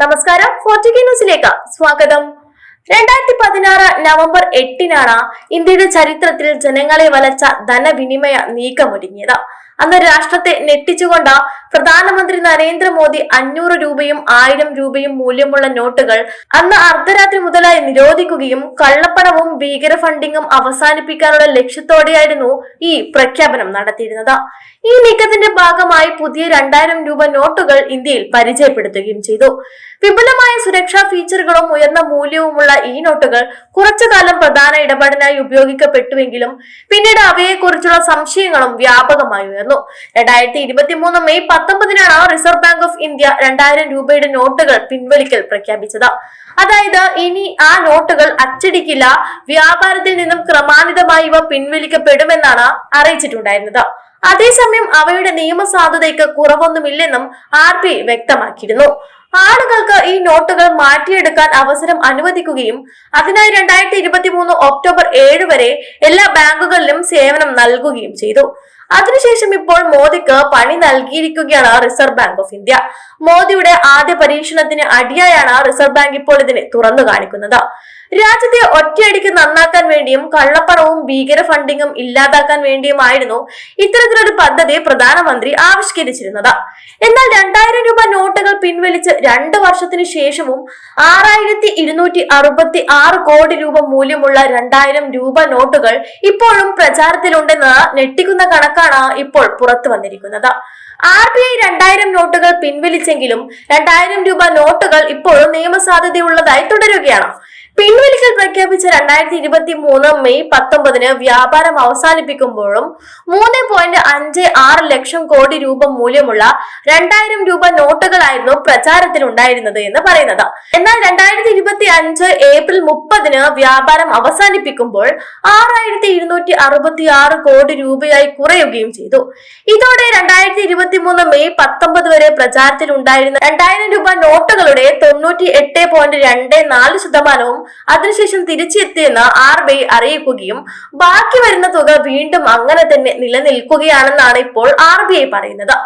നമസ്കാരം ഫോർട്ടിക് ന്യൂസിലേക്ക് സ്വാഗതം. രണ്ടായിരത്തി പതിനാറ് നവംബർ എട്ടിനാണ് ഇന്ത്യയുടെ ചരിത്രത്തിൽ ജനങ്ങളെ വലച്ച ധനവിനിമയ നീക്കമൊരുങ്ങിയത്. അന്ന് രാഷ്ട്രത്തെ ഞെട്ടിച്ചുകൊണ്ട് പ്രധാനമന്ത്രി നരേന്ദ്രമോദി അഞ്ഞൂറ് രൂപയും ആയിരം രൂപയും മൂല്യമുള്ള നോട്ടുകൾ അന്ന് അർദ്ധരാത്രി മുതലായി നിരോധിക്കുകയും കള്ളപ്പണവും ഭീകര ഫണ്ടിങ്ങും അവസാനിപ്പിക്കാനുള്ള ലക്ഷ്യത്തോടെയായിരുന്നു ഈ പ്രഖ്യാപനം നടത്തിയിരുന്നത്. ഈ നീക്കത്തിന്റെ ഭാഗമായി പുതിയ രണ്ടായിരം രൂപ നോട്ടുകൾ ഇന്ത്യയിൽ പരിചയപ്പെടുത്തുകയും ചെയ്തു. വിപുലമായ സുരക്ഷാ ഫീച്ചറുകളും ഉയർന്ന മൂല്യവുമുള്ള ഈ നോട്ടുകൾ കുറച്ചു കാലം പ്രധാന ഇടപാടിനായി ഉപയോഗിക്കപ്പെട്ടുവെങ്കിലും പിന്നീട് അവയെക്കുറിച്ചുള്ള സംശയങ്ങളും വ്യാപകമായി ഉയർന്നു. രണ്ടായിരത്തി ഇരുപത്തി മൂന്ന് മെയ് പത്തൊമ്പതിനാണ് റിസർവ് ബാങ്ക് ഓഫ് ഇന്ത്യ രണ്ടായിരം രൂപയുടെ നോട്ടുകൾ പിൻവലിക്കൽ പ്രഖ്യാപിച്ചത്. അതായത് ഇനി ആ നോട്ടുകൾ അച്ചടിക്കില്ല വ്യാപാരത്തിൽ നിന്നും ക്രമാനുഗതമായി ഇവ പിൻവലിക്കപ്പെടുമെന്നാണ് അറിയിച്ചിട്ടുണ്ടായിരുന്നത്. അതേസമയം അവയുടെ നിയമസാധുതയ്ക്ക് കുറവൊന്നുമില്ലെന്നും ആർ ബി വ്യക്തമാക്കിയിരുന്നു. ആളുകൾക്ക് ഈ നോട്ടുകൾ മാറ്റിയെടുക്കാൻ അവസരം അനുവദിക്കുകയും അതിനായി രണ്ടായിരത്തി ഇരുപത്തി മൂന്ന് ഒക്ടോബർ ഏഴ് വരെ എല്ലാ ബാങ്കുകളിലും സേവനം നൽകുകയും ചെയ്തു. അതിനുശേഷം ഇപ്പോൾ മോദിക്ക് പണി നൽകിയിരിക്കുകയാണ് റിസർവ് ബാങ്ക് ഓഫ് ഇന്ത്യ. മോദിയുടെ ആദ്യ പരീക്ഷണത്തിന് അടിയായാണ് റിസർവ് ബാങ്ക് ഇപ്പോൾ ഇതിനെ തുറന്നു കാണിക്കുന്നത്. രാജ്യത്തെ ഒറ്റയടിക്ക് നന്നാക്കാൻ വേണ്ടിയും കള്ളപ്പണവും ഭീകര ഫണ്ടിങ്ങും ഇല്ലാതാക്കാൻ വേണ്ടിയുമായിരുന്നു ഇത്തരത്തിലൊരു പദ്ധതി പ്രധാനമന്ത്രി ആവിഷ്കരിച്ചിരുന്നത്. എന്നാൽ രണ്ടായിരം രൂപ പിൻവലിച്ച് രണ്ട് വർഷത്തിനു ശേഷവും ആറായിരത്തി ഇരുന്നൂറ്റി അറുപത്തി ആറ് കോടി രൂപ മൂല്യമുള്ള രണ്ടായിരം രൂപ നോട്ടുകൾ ഇപ്പോഴും പ്രചാരത്തിലുണ്ടെന്ന് ഞെട്ടിക്കുന്ന കണക്കാണ് ഇപ്പോൾ പുറത്തു വന്നിരിക്കുന്നത്. ആർ ബി ഐ രണ്ടായിരം നോട്ടുകൾ പിൻവലിച്ചെങ്കിലും രണ്ടായിരം രൂപ നോട്ടുകൾ ഇപ്പോഴും നിയമസാധ്യതയുള്ളതായി തുടരുകയാണ്. പിൻവലിക്കൽ പ്രഖ്യാപിച്ച രണ്ടായിരത്തി ഇരുപത്തി മൂന്ന് മെയ് പത്തൊമ്പതിന് വ്യാപാരം അവസാനിപ്പിക്കുമ്പോഴും മൂന്ന് പോയിന്റ് അഞ്ച് ആറ് ലക്ഷം കോടി രൂപ മൂല്യമുള്ള രണ്ടായിരം രൂപ നോട്ടുകളായിരുന്നു പ്രചാരത്തിലുണ്ടായിരുന്നത് എന്ന് പറയുന്നത്. എന്നാൽ രണ്ടായിരത്തി ഇരുപത്തി അഞ്ച് ഏപ്രിൽ മുപ്പതിന് വ്യാപാരം അവസാനിപ്പിക്കുമ്പോൾ ആറായിരത്തി ഇരുന്നൂറ്റി അറുപത്തി ആറ് കോടി രൂപയായി കുറയുകയും ചെയ്തു. ഇതോടെ രണ്ടായിരത്തി ഇരുപത്തി മൂന്ന് മെയ് പത്തൊമ്പത് വരെ പ്രചാരത്തിലുണ്ടായിരുന്ന രണ്ടായിരം രൂപ നോട്ടുകളുടെ തൊണ്ണൂറ്റി എട്ട് പോയിന്റ് രണ്ട് നാല് ശതമാനവും അതിനുശേഷം തിരിച്ചെത്തിയെന്ന് ആർ ബി ഐ അറിയിക്കുകയും ബാക്കി വരുന്ന തുക വീണ്ടും അങ്ങനെ തന്നെ നിലനിൽക്കുകയാണെന്നാണ് ഇപ്പോൾ ആർ ബി ഐ പറയുന്നത്.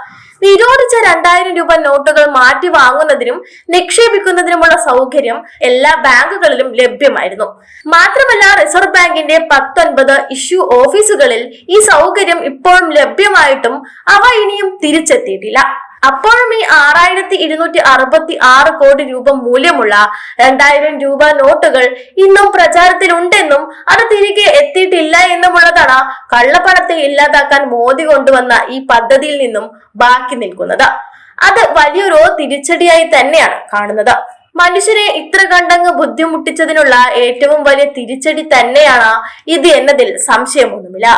നിരോധിച്ച രണ്ടായിരം രൂപ നോട്ടുകൾ മാറ്റി വാങ്ങുന്നതിനും നിക്ഷേപിക്കുന്നതിനുമുള്ള സൗകര്യം എല്ലാ ബാങ്കുകളിലും ലഭ്യമായിരുന്നു. മാത്രമല്ല റിസർവ് ബാങ്കിന്റെ പത്തൊൻപത് ഇഷ്യൂ ഓഫീസുകളിൽ ഈ സൗകര്യം ഇപ്പോഴും ലഭ്യമായിട്ടും അവ ഇനിയും തിരിച്ചെത്തിയിട്ടില്ല. അപ്പോഴും ഈ ആറായിരത്തി ഇരുന്നൂറ്റി അറുപത്തി ആറ് കോടി രൂപ മൂല്യമുള്ള രണ്ടായിരം രൂപ നോട്ടുകൾ ഇന്നും പ്രചാരത്തിലുണ്ടെന്നും അത് തിരികെ എത്തിയിട്ടില്ല എന്നുമുള്ളതാണ് കള്ളപ്പണത്തെ ഇല്ലാതാക്കാൻ മോദി കൊണ്ടുവന്ന ഈ പദ്ധതിയിൽ നിന്നും ബാക്കി നിൽക്കുന്നത്. അത് വലിയൊരു തിരിച്ചടിയായി തന്നെയാണ് കാണുന്നത്. മനുഷ്യരെ ഇത്ര കണ്ടങ്ങ് ബുദ്ധിമുട്ടിച്ചതിനുള്ള ഏറ്റവും വലിയ തിരിച്ചടി തന്നെയാണ് ഇത് എന്നതിൽ സംശയമൊന്നുമില്ല.